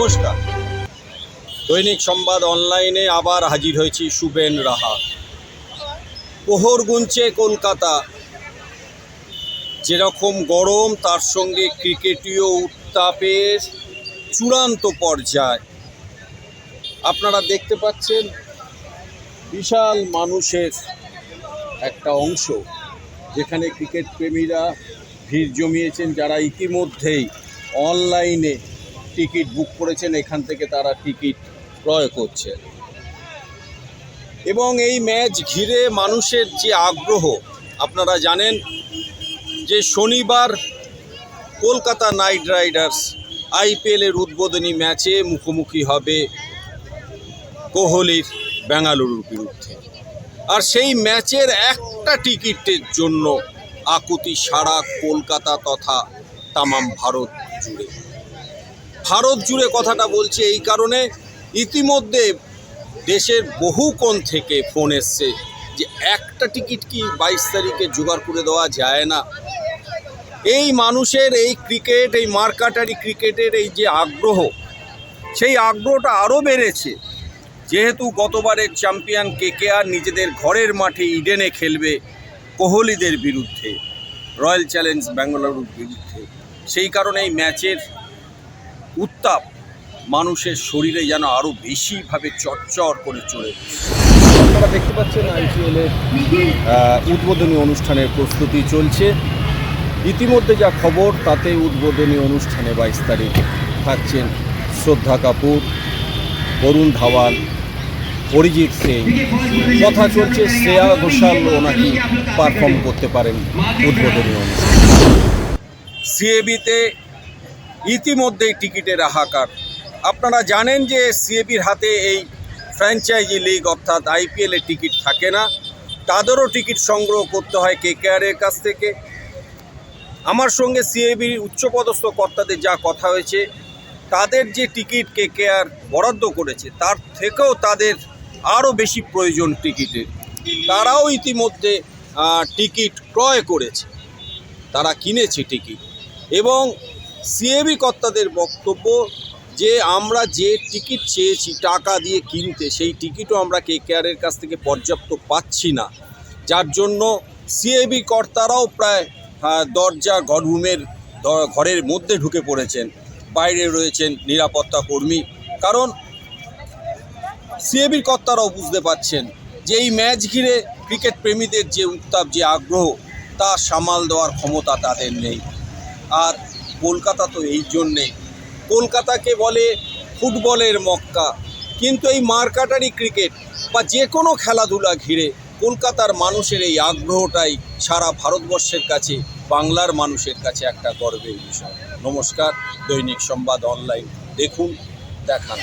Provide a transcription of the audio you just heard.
নমস্কার। দৈনিক সংবাদ অনলাইনে আবার হাজির হয়েছি সুবেন রাহা। পোহর গুনছে কলকাতা। যেরকম গরম, তার সঙ্গে ক্রিকেটীয় উত্তাপের চূড়ান্ত পর্যায়। আপনারা দেখতে পাচ্ছেন, বিশাল মানুষের একটা অংশ, যেখানে ক্রিকেট প্রেমীরা ভিড় জমিয়েছেন, যারা ইতিমধ্যেই অনলাইনে টিকিট বুক করেছেন, এখান থেকে তারা টিকিট ক্রয় করছেন এবং এই ম্যাচ ঘিরে মানুষের যে আগ্রহ, আপনারা জানেন যে শনিবার কলকাতা নাইট রাইডার্স আইপিএলের উদ্বোধনী ম্যাচে মুখোমুখি হবে কোহলির বেঙ্গালুরুর বিরুদ্ধে। আর সেই ম্যাচের একটা টিকিটের জন্য আকুতি সারা কলকাতা তথা তামাম ভারত জুড়ে। ভারত জুড়ে কথাটা বলছে এই কারণে ইতিমধ্যে দেশের বহু কোণ থেকে ফোন এসছে যে একটা টিকিট কি বাইশ তারিখে জোগাড় করে দেওয়া যায় না। এই মানুষের এই ক্রিকেট, এই মার্কাটারি ক্রিকেটের এই যে আগ্রহ, সেই আগ্রহটা আরও বেড়েছে। যেহেতু গতবারের চ্যাম্পিয়ন কেকেআর নিজেদের ঘরের মাঠে ইডেনে খেলবে কোহলিদের বিরুদ্ধে, রয়্যাল চ্যালেঞ্জ ব্যাঙ্গালুরুর বিরুদ্ধে। সেই কারণে এই ম্যাচের উত্তাপ। মানুষের শরীরে যেন আরও বেশিভাবে চরচর করে চলে আপনারা দেখতে পাচ্ছেন আইপিএলের উদ্বোধনী অনুষ্ঠানের প্রস্তুতি চলছে। ইতিমধ্যে যা খবর তাতে উদ্বোধনী অনুষ্ঠানে বাইশ তারিখ থাকছেন শ্রদ্ধা কাপুর বরুণ ধাওয়ান অরিজিৎ সিং। কথা চলছে শ্রেয়া ঘোষালও নাকি পারফর্ম করতে পারেন উদ্বোধনী অনুষ্ঠানে। সিএবিতে ইতিমধ্যেই টিকিটের হাহাকার। আপনারা জানেন যে সিএবির হাতে এই ফ্র্যাঞ্চাইজি লিগ অর্থাৎ আইপিএলের টিকিট থাকে না। তাদেরও টিকিট সংগ্রহ করতে হয় কে কেকেআরের কাছ থেকে। আমার সঙ্গে সিএবির উচ্চপদস্থ কর্তাদের যা কথা হয়েছে, তাদের যে টিকিট কে কেকেআর বরাদ্দ করেছে, তার থেকেও তাদের আরও বেশি প্রয়োজন টিকিটের। তারাও ইতিমধ্যে টিকিট ক্রয় করেছে। তারা কিনেছে টিকিট। এবং সিএবি কর্তাদের বক্তব্য যে আমরা যে টিকিট চেয়েছি, টাকা দিয়ে কিনতে, সেই টিকিটও আমরা কে কেয়ারের কাছ থেকে পর্যাপ্ত পাচ্ছি না। যার জন্য সিএবি কর্তারাও প্রায় দরজা ঘররুমের ঘরের মধ্যে ঢুকে পড়েছেন। বাইরে রয়েছেন নিরাপত্তা কর্মী। কারণ সিএবির কর্তারাও বুঝতে পাচ্ছেন যে এই ম্যাচ ঘিরে ক্রিকেট প্রেমীদের যে উত্তাপ, যে আগ্রহ, তা সামাল দেওয়ার ক্ষমতা তাদের নেই। আর কলকাতা তো এই জন্যে। কলকাতাকে বলে ফুটবলের মক্কা। কিন্তু এই মার্কাটারি ক্রিকেট বা যে কোনো খেলাধুলা ঘিরে কলকাতার মানুষের এই আগ্রহটাই সারা ভারতবর্ষের কাছে, বাংলার মানুষের কাছে একটা গর্বের বিষয়। নমস্কার, দৈনিক সংবাদ অনলাইন। দেখুন, দেখান।